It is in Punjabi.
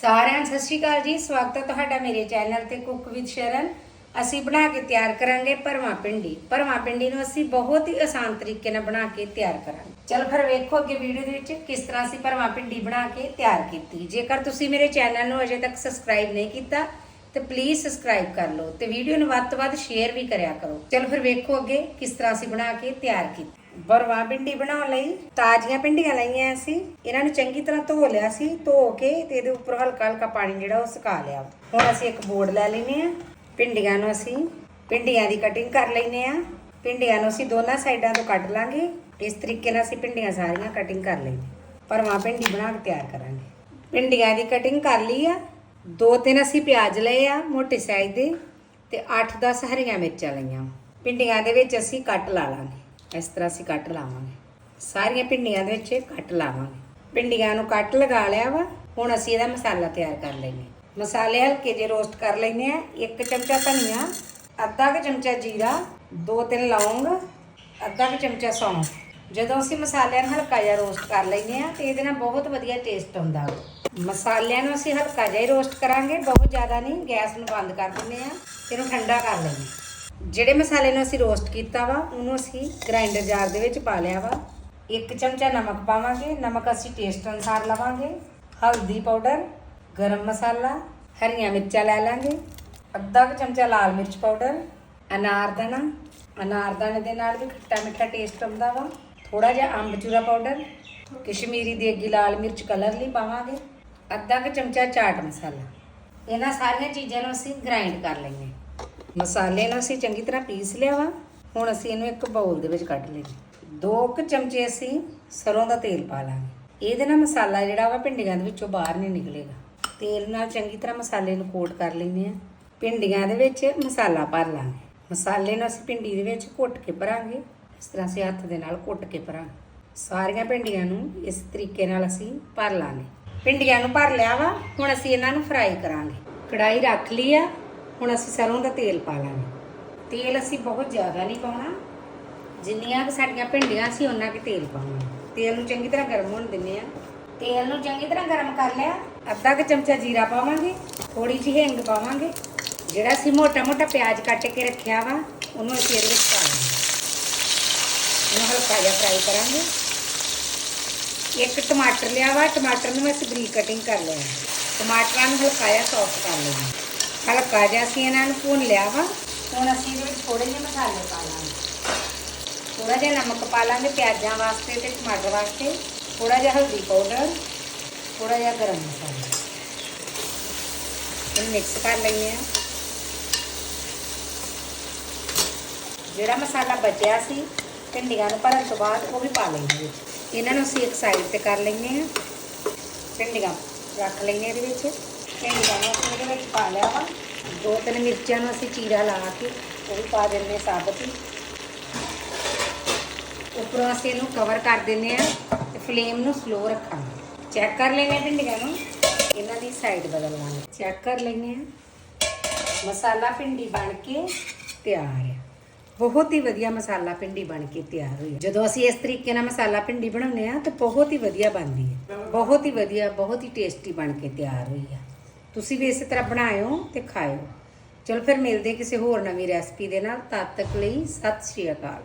ਸਾਰਿਆਂ ਨੂੰ ਸਤਿ ਸ਼੍ਰੀ ਅਕਾਲ ਜੀ। ਸਵਾਗਤ ਹੈ ਤੁਹਾਡਾ ਮੇਰੇ ਚੈਨਲ ਤੇ ਕੁੱਕ ਵਿਦ ਸ਼ਰਨ। ਅਸੀਂ ਬਣਾ ਕੇ ਤਿਆਰ ਕਰਾਂਗੇ ਭਰਵਾਂ ਪਿੰਡੀ ਭਰਵਾਂ ਪਿੰਡੀ ਨੂੰ ਅਸੀਂ ਬਹੁਤ ਹੀ ਆਸਾਨ ਤਰੀਕੇ ਨਾਲ ਬਣਾ ਕੇ ਤਿਆਰ ਕਰਾਂਗੇ। ਚਲੋ ਫਿਰ ਵੇਖੋ ਅੱਗੇ ਵੀਡੀਓ ਦੇ ਵਿੱਚ ਕਿਸ ਤਰ੍ਹਾਂ ਅਸੀਂ ਭਰਵਾਂ ਪਿੰਡੀ ਬਣਾ ਕੇ ਤਿਆਰ ਕੀਤੀ। ਜੇਕਰ ਤੁਸੀਂ ਮੇਰੇ ਚੈਨਲ ਨੂੰ ਅਜੇ ਤੱਕ ਸਬਸਕ੍ਰਾਈਬ ਨਹੀਂ ਕੀਤਾ, ਤੇ ਪਲੀਜ਼ ਸਬਸਕ੍ਰਾਈਬ ਕਰ ਲਓ ਤੇ ਵੀਡੀਓ ਨੂੰ ਵੱਧ ਤੋਂ ਵੱਧ ਸ਼ੇਅਰ ਵੀ ਕਰਿਆ ਕਰੋ। ਚਲੋ ਫਿਰ ਵੇਖੋ ਅੱਗੇ ਕਿਸ ਤਰ੍ਹਾਂ ਅਸੀਂ ਬਣਾ ਕੇ ਤਿਆਰ ਕੀਤੀ। ਬਰਵਾ ਪਿੰਡੀ ਬਣਾਉਣ ਲਈ ਤਾਜ਼ੀਆਂ ਪਿੰਡੀਆਂ ਲਈਆਂ ਅਸੀਂ ਇਹਨਾਂ ਨੂੰ ਚੰਗੀ ਤਰ੍ਹਾਂ ਧੋ ਲਿਆ ਸੀ। ਧੋ ਕੇ ਤੇ ਇਹਦੇ ਉੱਪਰ ਹਲਕਾ ਹਲਕਾ ਪਾਣੀ ਜਿਹੜਾ ਉਹ ਸੁਕਾ ਲਿਆ। ਹੁਣ ਅਸੀਂ ਇੱਕ ਬੋਰਡ ਲੈ ਲੈਨੇ ਆ ਪਿੰਡੀਆਂ ਨੂੰ ਅਸੀਂ ਪਿੰਡੀਆਂ ਦੀ ਕਟਿੰਗ ਕਰ ਲੈਨੇ ਆ ਪਿੰਡੀਆਂ ਨੂੰ ਅਸੀਂ ਦੋਨਾਂ ਸਾਈਡਾਂ ਤੋਂ ਕੱਟ ਲਾਂਗੇ। ਇਸ ਤਰੀਕੇ ਨਾਲ ਅਸੀਂ ਪਿੰਡੀਆਂ ਸਾਰੀਆਂ ਕਟਿੰਗ ਕਰ ਲਈਏ ਪਰਵਾ ਪਿੰਡੀ ਬਣਾ ਕੇ ਤਿਆਰ ਕਰਾਂਗੇ। ਪਿੰਡੀਆਂ ਦੀ ਕਟਿੰਗ ਕਰ ਲਈ ਆ। ਦੋ ਤਿੰਨ ਅਸੀਂ ਪਿਆਜ਼ ਲਏ ਆ ਮੋਟੇ ਸਾਈਜ਼ ਦੇ ਤੇ 8-10 ਹਰੀਆਂ ਮਿਰਚਾਂ ਲਈਆਂ। ਪਿੰਡੀਆਂ ਦੇ ਵਿੱਚ ਅਸੀਂ ਕੱਟ ਲਾ ਲਾਂਗੇ। ਇਸ ਤਰ੍ਹਾਂ ਅਸੀਂ ਕੱਟ ਲਾਵਾਂਗੇ। ਸਾਰੀਆਂ ਭਿੰਡੀਆਂ ਦੇ ਵਿੱਚ ਕੱਟ ਲਾਵਾਂਗੇ। ਭਿੰਡੀਆਂ ਨੂੰ ਕੱਟ ਲਗਾ ਲਿਆ ਵਾ, ਹੁਣ ਅਸੀਂ ਇਹਦਾ ਮਸਾਲਾ ਤਿਆਰ ਕਰ ਲੈਂਗੇ ਮਸਾਲੇ ਹਲਕੇ ਜਿਹੇ ਰੋਸਟ ਕਰ ਲੈਂਦੇ ਆ ਇੱਕ ਚਮਚਾ ਧਨੀਆ, ਅੱਧਾ ਕੁ ਚਮਚਾ ਜੀਰਾ, ਦੋ ਤਿੰਨ ਲੌਂਗ, ਅੱਧਾ ਕੁ ਚਮਚਾ ਸੌਂਫ। ਜਦੋਂ ਅਸੀਂ ਮਸਾਲਿਆਂ ਨੂੰ ਹਲਕਾ ਜਿਹਾ ਰੋਸਟ ਕਰ ਲੈਂਦੇ ਆ ਤੇ ਇਹਦੇ ਨਾਲ ਬਹੁਤ ਵਧੀਆ ਟੇਸਟ ਆਉਂਦਾ ਵਾ। ਮਸਾਲਿਆਂ ਨੂੰ ਅਸੀਂ ਹਲਕਾ ਜਿਹਾ ਹੀ ਰੋਸਟ ਕਰਾਂਗੇ। ਬਹੁਤ ਜ਼ਿਆਦਾ ਨਹੀਂ, ਗੈਸ ਨੂੰ ਬੰਦ ਕਰ ਦਿੰਦੇ ਆ ਤੇ ਇਹਨੂੰ ਠੰਡਾ ਕਰ ਲੈਂਦੇ ਜਿਹੜੇ ਮਸਾਲੇ ਨੂੰ ਅਸੀਂ ਰੋਸਟ ਕੀਤਾ ਵਾ, ਉਹਨੂੰ ਅਸੀਂ ਗ੍ਰਾਈਂਡਰ ਜਾਰ ਦੇ ਵਿੱਚ ਪਾ ਲਿਆ ਵਾ। ਇੱਕ ਚਮਚਾ ਨਮਕ ਪਾਵਾਂਗੇ, ਨਮਕ ਅਸੀਂ ਟੇਸਟ ਅਨੁਸਾਰ ਲਵਾਂਗੇ। ਹਲਦੀ ਪਾਊਡਰ ਗਰਮ ਮਸਾਲਾ, ਹਰੀਆਂ ਮਿਰਚਾਂ ਲੈ ਲਾਂਗੇ। ਅੱਧਾ ਕੁ ਚਮਚਾ ਲਾਲ ਮਿਰਚ ਪਾਊਡਰ ਅਨਾਰਦਾਨਾ ਅਨਾਰਦਾਨੇ ਦੇ ਨਾਲ ਵੀ ਖੱਟਾ ਮਿੱਠਾ ਟੇਸਟ ਆਉਂਦਾ ਵਾ। ਥੋੜਾ ਜਿਹਾ ਅੰਬਚੂਰਾ ਪਾਊਡਰ ਕਸ਼ਮੀਰੀ ਦੇਗੀ ਲਾਲ ਮਿਰਚ ਕਲਰ ਲਈ ਪਾਵਾਂਗੇ। ਅੱਧਾ ਕੁ ਚਮਚਾ ਚਾਟ ਮਸਾਲਾ। ਇਹਨਾਂ ਸਾਰੀਆਂ ਚੀਜ਼ਾਂ ਨੂੰ ਅਸੀਂ ਗ੍ਰਾਈਂਡ ਕਰ ਲਈਏ ਮਸਾਲੇ ਨੂੰ ਅਸੀਂ ਚੰਗੀ ਤਰ੍ਹਾਂ ਪੀਸ ਲਿਆ ਵਾ। ਹੁਣ ਅਸੀਂ ਇਹਨੂੰ ਇੱਕ ਬਾਉਲ ਦੇ ਵਿੱਚ ਕੱਢ ਲਈਏ ਦੋ ਕੁ ਚਮਚੇ ਅਸੀਂ ਸਰੋਂ ਦਾ ਤੇਲ ਪਾ ਲਾਂਗੇ। ਇਹਦੇ ਨਾਲ ਮਸਾਲਾ ਜਿਹੜਾ ਵਾ ਭਿੰਡੀਆਂ ਦੇ ਵਿੱਚੋਂ ਬਾਹਰ ਨਹੀਂ ਨਿਕਲੇਗਾ। ਤੇਲ ਨਾਲ ਚੰਗੀ ਤਰ੍ਹਾਂ ਮਸਾਲੇ ਨੂੰ ਕੋਟ ਕਰ ਲੈਂਦੇ ਆ ਭਿੰਡੀਆਂ ਦੇ ਵਿੱਚ ਮਸਾਲਾ ਭਰ ਲਾਂਗੇ। ਮਸਾਲੇ ਨੂੰ ਅਸੀਂ ਭਿੰਡੀ ਦੇ ਵਿੱਚ ਘੁੱਟ ਕੇ ਭਰਾਂਗੇ। ਇਸ ਤਰ੍ਹਾਂ ਅਸੀਂ ਹੱਥ ਦੇ ਨਾਲ ਘੁੱਟ ਕੇ ਭਰਾਂਗੇ। ਸਾਰੀਆਂ ਭਿੰਡੀਆਂ ਨੂੰ ਇਸ ਤਰੀਕੇ ਨਾਲ ਅਸੀਂ ਭਰ ਲਾਂਗੇ। ਭਿੰਡੀਆਂ ਨੂੰ ਭਰ ਲਿਆ ਵਾ। ਹੁਣ ਅਸੀਂ ਇਹਨਾਂ ਨੂੰ ਫਰਾਈ ਕਰਾਂਗੇ। ਕੜਾਈ ਰੱਖ ਲਈ ਆ। ਹੁਣ ਅਸੀਂ ਸਰੋਂ ਦਾ ਤੇਲ ਪਾ ਲਾਂਗੇ। ਤੇਲ ਅਸੀਂ ਬਹੁਤ ਜ਼ਿਆਦਾ ਨਹੀਂ ਪਾਉਣਾ। ਜਿੰਨੀਆਂ ਕਿ ਸਾਡੀਆਂ ਭਿੰਡੀਆਂ ਸੀ ਉਹਨਾਂ ਕਿ ਤੇਲ ਪਾਉਣਾ। ਤੇਲ ਨੂੰ ਚੰਗੀ ਤਰ੍ਹਾਂ ਗਰਮ ਹੋਣ ਦਿੰਦੇ ਆ ਤੇਲ ਨੂੰ ਚੰਗੀ ਤਰ੍ਹਾਂ ਗਰਮ ਕਰ ਲਿਆ। ਅੱਧਾ ਕੁ ਚਮਚਾ ਜੀਰਾ ਪਾਵਾਂਗੇ। ਥੋੜੀ ਜਿਹੀ ਹਿੰਗ ਪਾਵਾਂਗੇ। ਜਿਹੜਾ ਅਸੀਂ ਮੋਟਾ ਮੋਟਾ ਪਿਆਜ਼ ਕੱਟ ਕੇ ਰੱਖਿਆ ਵਾ, ਉਹਨੂੰ ਅਸੀਂ ਇਹਦੇ ਵਿੱਚ ਪਾਵਾਂਗੇ ਇਹਨੂੰ ਹਲਕਾ ਜਿਹਾ ਫਰਾਈ ਕਰਾਂਗੇ। ਇੱਕ ਟਮਾਟਰ ਲਿਆ ਵਾ। ਟਮਾਟਰ ਨੂੰ ਮੈਂ ਬਰੀਕ ਕਟਿੰਗ ਕਰ ਲਿਆ। ਟਮਾਟਰਾਂ ਨੂੰ ਹਲਕਾ ਜਿਹਾ ਸੌਫਟ ਕਰ ਲਿਆ ਹਲਕਾ ਜਿਹਾ ਅਸੀਂ ਇਹਨਾਂ ਨੂੰ ਭੁੰਨ ਲਿਆ ਵਾ। ਹੁਣ ਅਸੀਂ ਇਹਦੇ ਵਿੱਚ ਥੋੜੇ ਜਿਹੇ ਮਸਾਲੇ ਪਾ ਲਾਂਗੇ। ਥੋੜਾ ਜਿਹਾ ਨਮਕ ਪਾ ਲਾਂਗੇ ਪਿਆਜ਼ਾਂ ਵਾਸਤੇ ਤੇ ਟਮਾਟਰ ਵਾਸਤੇ। ਥੋੜਾ ਜਿਹਾ ਹਲਦੀ ਪਾਊਡਰ ਥੋੜਾ ਜਿਹਾ ਗਰਮ ਮਸਾਲਾ। ਇਹ ਮਿਕਸ ਕਰ ਲੈਂਦੇ ਆ ਜਿਹੜਾ ਮਸਾਲਾ ਬਚਿਆ ਸੀ, ਭਿੰਡੀਆਂ ਨੂੰ ਭਰਨ ਤੋਂ ਬਾਅਦ ਉਹ ਵੀ ਪਾ ਲੈਂਦੇ ਵਿੱਚ ਇਹਨਾਂ ਨੂੰ ਅਸੀਂ ਇੱਕ ਸਾਈਡ ਤੇ ਕਰ ਲੈਂਦੇ ਆ ਭਿੰਡੀਆਂ ਰੱਖ ਲੈਂਦੇ ਇਹਦੇ ਵਿੱਚ। ਭਿੰਡੀਆਂ ਨੂੰ ਅਸੀਂ ਇਹਦੇ ਵਿੱਚ ਪਾ ਲਿਆ ਵਾ। ਦੋ ਤਿੰਨ ਮਿਰਚਾਂ ਨੂੰ ਅਸੀਂ ਚੀਰਾ ਲਾ ਕੇ ਉਹ ਵੀ ਪਾ ਦਿੰਦੇ ਸਾਬਤ ਹੀ। ਉੱਪਰੋਂ ਅਸੀਂ ਇਹਨੂੰ ਕਵਰ ਕਰ ਦਿੰਦੇ ਆ ਤੇ ਫਲੇਮ ਨੂੰ ਸਲੋ ਰੱਖਾਂਗੇ। ਚੈੱਕ ਕਰ ਲੈਂਦੇ ਹਾਂ ਭਿੰਡੀਆਂ ਨੂੰ। ਇਹਨਾਂ ਦੀ ਸਾਈਡ ਬਦਲ ਲਾਂਗੇ ਚੈੱਕ ਕਰ ਲੈਂਦੇ ਆ ਮਸਾਲਾ ਭਿੰਡੀ ਬਣ ਕੇ ਤਿਆਰ ਹੈ। ਬਹੁਤ ਹੀ ਵਧੀਆ ਮਸਾਲਾ ਭਿੰਡੀ ਬਣ ਕੇ ਤਿਆਰ ਹੋਈ ਹੈ। ਜਦੋਂ ਅਸੀਂ ਇਸ ਤਰੀਕੇ ਨਾਲ ਮਸਾਲਾ ਭਿੰਡੀ ਬਣਾਉਂਦੇ ਆ ਤਾਂ ਬਹੁਤ ਹੀ ਵਧੀਆ ਬਣਦੀ ਹੈ। ਬਹੁਤ ਹੀ ਵਧੀਆ, ਬਹੁਤ ਹੀ ਟੇਸਟੀ ਬਣ ਕੇ ਤਿਆਰ ਹੋਈ ਆ ਤੁਸੀਂ ਵੀ ਇਸੇ ਤਰ੍ਹਾਂ ਬਣਾਇਓ ਤੇ ਖਾਇਓ। ਚਲੋ ਫਿਰ ਮਿਲਦੇ ਕਿਸੇ ਹੋਰ ਨਵੀਂ ਰੈਸਪੀ ਦੇ ਨਾਲ। ਤਦ ਤੱਕ ਲਈ ਸਤਿ ਸ਼੍ਰੀ ਅਕਾਲ।